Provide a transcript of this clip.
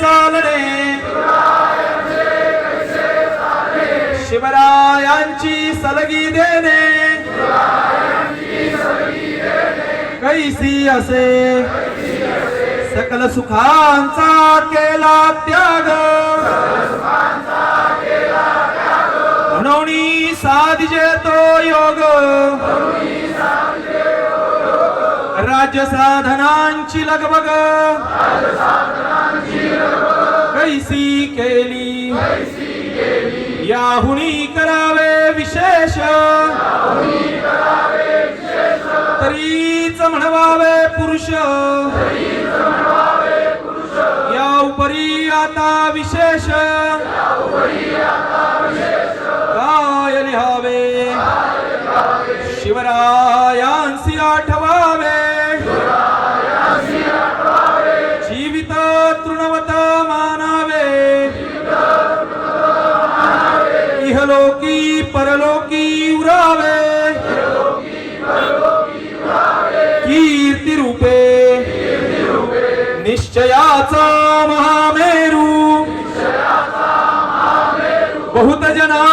चालणे. शिवरायांची सलगी देणे. कैसी असे सकल सुखांचा केला त्याग. म्हणून साधजे तो योग. राज्य साधनांची लगबग. केली. याहुनी करावे विशेष. तरीच म्हणवावे पुरुष. या उपरी आता विशेष. काय लिहावे? शिवरायांसी आठवावे. इहलोकी परलोकी उरावे। कीर्ती रूपे। निश्चयाचा महामेरू। बहुत जना